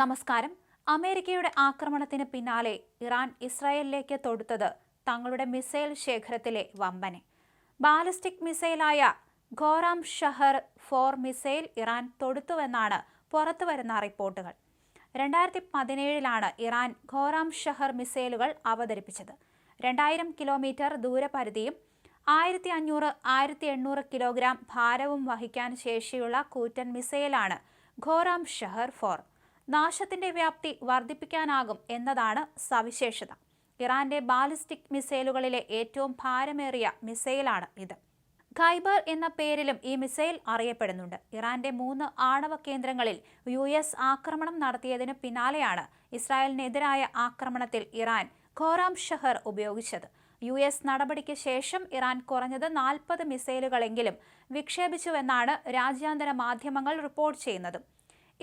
നമസ്കാരം. അമേരിക്കയുടെ ആക്രമണത്തിന് പിന്നാലെ ഇറാൻ ഇസ്രായേലിലേക്ക് തൊടുത്തത് തങ്ങളുടെ മിസൈൽ ശേഖരത്തിലെ വമ്പനെ. ബാലിസ്റ്റിക് മിസൈലായ Khorramshahr four missile Iran തൊടുത്തുവെന്നാണ് പുറത്തുവരുന്ന റിപ്പോർട്ടുകൾ. രണ്ടായിരത്തി പതിനേഴിലാണ് ഇറാൻ ഖോറാം ഷഹർ മിസൈലുകൾ അവതരിപ്പിച്ചത്. രണ്ടായിരം കിലോമീറ്റർ ദൂരപരിധിയും ആയിരത്തി അഞ്ഞൂറ് ആയിരത്തി എണ്ണൂറ് കിലോഗ്രാം ഭാരവും വഹിക്കാൻ ശേഷിയുള്ള കൂറ്റൻ മിസൈലാണ് ഖോറാം ഷഹർ ഫോർ. നാശത്തിന്റെ വ്യാപ്തി വർദ്ധിപ്പിക്കാനാകും എന്നതാണ് സവിശേഷത. ഇറാന്റെ ബാലിസ്റ്റിക് മിസൈലുകളിലെ ഏറ്റവും ഭാരമേറിയ മിസൈലാണ് ഇത്. ഖൈബർ എന്ന പേരിലും ഈ മിസൈൽ അറിയപ്പെടുന്നുണ്ട്. ഇറാന്റെ മൂന്ന് ആണവ കേന്ദ്രങ്ങളിൽ യു എസ് ആക്രമണം നടത്തിയതിന് പിന്നാലെയാണ് ഇസ്രായേലിനെതിരായ ആക്രമണത്തിൽ ഇറാൻ ഖോറാം ഷഹർ ഉപയോഗിച്ചത്. യു എസ് നടപടിക്ക് ശേഷം ഇറാൻ കുറഞ്ഞത് നാൽപ്പത് മിസൈലുകളെങ്കിലും വിക്ഷേപിച്ചുവെന്നാണ് രാജ്യാന്തര മാധ്യമങ്ങൾ റിപ്പോർട്ട് ചെയ്യുന്നത്.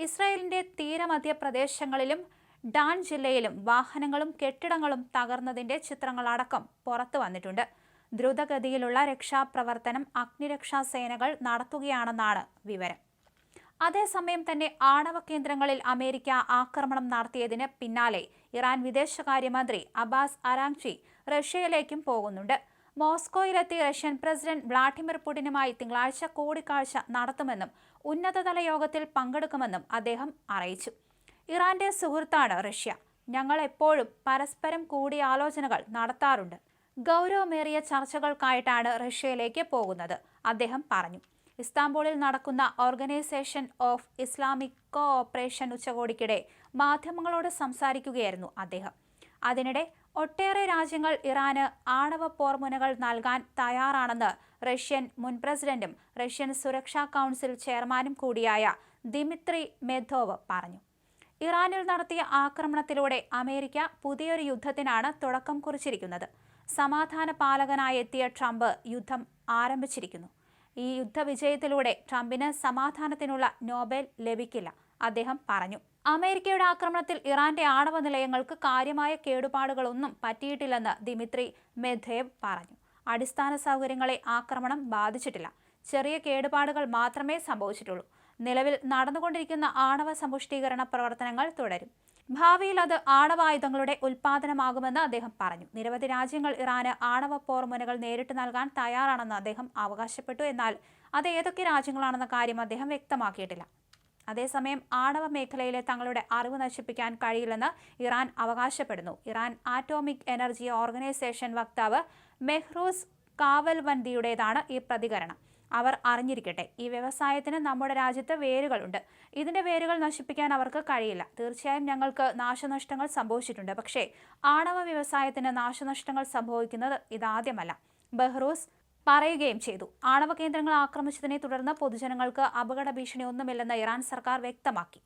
ഇസ്രായേലിന്റെ തീരമധ്യ പ്രദേശങ്ങളിലും ഡാൻ ജില്ലയിലും വാഹനങ്ങളും കെട്ടിടങ്ങളും തകർന്നതിന്റെ ചിത്രങ്ങളടക്കം പുറത്തു വന്നിട്ടുണ്ട്. ദ്രുതഗതിയിലുള്ള രക്ഷാപ്രവർത്തനം അഗ്നിരക്ഷാ സേനകൾ നടത്തുകയാണെന്നാണ് വിവരം. അതേസമയം തന്നെ ആണവ കേന്ദ്രങ്ങളിൽ അമേരിക്ക ആക്രമണം നടത്തിയതിന് പിന്നാലെ ഇറാൻ വിദേശകാര്യമന്ത്രി അബാസ് അരാങ്ചി റഷ്യയിലേക്കും പോകുന്നുണ്ട്. മോസ്കോയിലെത്തി റഷ്യൻ പ്രസിഡന്റ് വ്ളാഡിമിർ പുടിനുമായി തിങ്കളാഴ്ച കൂടിക്കാഴ്ച നടത്തുമെന്നും ഉന്നതതല യോഗത്തിൽ പങ്കെടുക്കുമെന്നും അദ്ദേഹം അറിയിച്ചു. ഇറാന്റെ സുഹൃത്താണ് റഷ്യ. ഞങ്ങൾ എപ്പോഴും പരസ്പരം കൂടിയാലോചനകൾ നടത്താറുണ്ട്. ഗൗരവമേറിയ ചർച്ചകൾക്കായിട്ടാണ് റഷ്യയിലേക്ക് പോകുന്നത് അദ്ദേഹം പറഞ്ഞു. ഇസ്താംബൂളിൽ നടക്കുന്ന organisation of Islamic co operation ഉച്ചകോടിക്കിടെ മാധ്യമങ്ങളോട് സംസാരിക്കുകയായിരുന്നു അദ്ദേഹം. അതിനിടെ ഒട്ടേറെ രാജ്യങ്ങൾ ഇറാന് ആണവ പോർമുനകൾ നൽകാൻ തയ്യാറാണെന്ന് റഷ്യൻ മുൻ പ്രസിഡന്റും റഷ്യൻ സുരക്ഷാ കൗൺസിൽ ചെയർമാനും കൂടിയായ ദിമിത്രി മെധോവ് പറഞ്ഞു. ഇറാനിൽ നടത്തിയ ആക്രമണത്തിലൂടെ അമേരിക്ക പുതിയൊരു യുദ്ധത്തിനാണ് തുടക്കം കുറിച്ചിരിക്കുന്നത്. സമാധാന പാലകനായി എത്തിയ ട്രംപ് യുദ്ധം ആരംഭിച്ചിരിക്കുന്നു. ഈ യുദ്ധവിജയത്തിലൂടെ ട്രംപിന് സമാധാനത്തിനുള്ള നോബൽ ലഭിക്കില്ല അദ്ദേഹം പറഞ്ഞു. അമേരിക്കയുടെ ആക്രമണത്തിൽ ഇറാന്റെ ആണവ നിലയങ്ങൾക്ക് കാര്യമായ കേടുപാടുകളൊന്നും പറ്റിയിട്ടില്ലെന്ന് ദിമിത്രി മെധേവ് പറഞ്ഞു. അടിസ്ഥാന സൗകര്യങ്ങളെ ആക്രമണം ബാധിച്ചിട്ടില്ല. ചെറിയ കേടുപാടുകൾ മാത്രമേ സംഭവിച്ചിട്ടുള്ളൂ. നിലവിൽ നടന്നുകൊണ്ടിരിക്കുന്ന ആണവ സമ്പുഷ്ടീകരണ പ്രവർത്തനങ്ങൾ തുടരും. ഭാവിയിൽ അത് ആണവായുധങ്ങളുടെ ഉൽപാദനമാകുമെന്ന് അദ്ദേഹം പറഞ്ഞു. നിരവധി രാജ്യങ്ങൾ ഇറാന് ആണവ പോർമുനകൾ നേരിട്ട് നൽകാൻ തയ്യാറാണെന്ന് അദ്ദേഹം അവകാശപ്പെട്ടു. എന്നാൽ അത് ഏതൊക്കെ രാജ്യങ്ങളാണെന്ന കാര്യം അദ്ദേഹം വ്യക്തമാക്കിയിട്ടില്ല. അതേസമയം ആണവ മേഖലയിലെ തങ്ങളുടെ അറിവ് നശിപ്പിക്കാൻ കഴിയില്ലെന്ന് ഇറാൻ അവകാശപ്പെടുന്നു. ഇറാൻ ആറ്റോമിക് എനർജി ഓർഗനൈസേഷൻ വക്താവ് മെഹ്റൂസ് കാവൽവന്തിയുടേതാണ് ഈ പ്രതികരണം. അവർ അറിഞ്ഞിരിക്കട്ടെ ഈ വ്യവസായത്തിന് നമ്മുടെ രാജ്യത്ത് വേരുകളുണ്ട്. ഇതിന്റെ വേരുകൾ നശിപ്പിക്കാൻ അവർക്ക് കഴിയില്ല. തീർച്ചയായും ഞങ്ങൾക്ക് നാശനഷ്ടങ്ങൾ സംഭവിച്ചിട്ടുണ്ട്. പക്ഷേ ആണവ വ്യവസായത്തിന് നാശനഷ്ടങ്ങൾ സംഭവിക്കുന്നത് ഇതാദ്യമല്ല. ബഹ്റൂസ് പറയുകയും ചെയ്തു. ആണവ കേന്ദ്രങ്ങൾ ആക്രമിച്ചതിനെ തുടർന്ന് പൊതുജനങ്ങൾക്ക് അപകട ഭീഷണിയൊന്നുമില്ലെന്ന് ഇറാൻ സർക്കാർ വ്യക്തമാക്കി.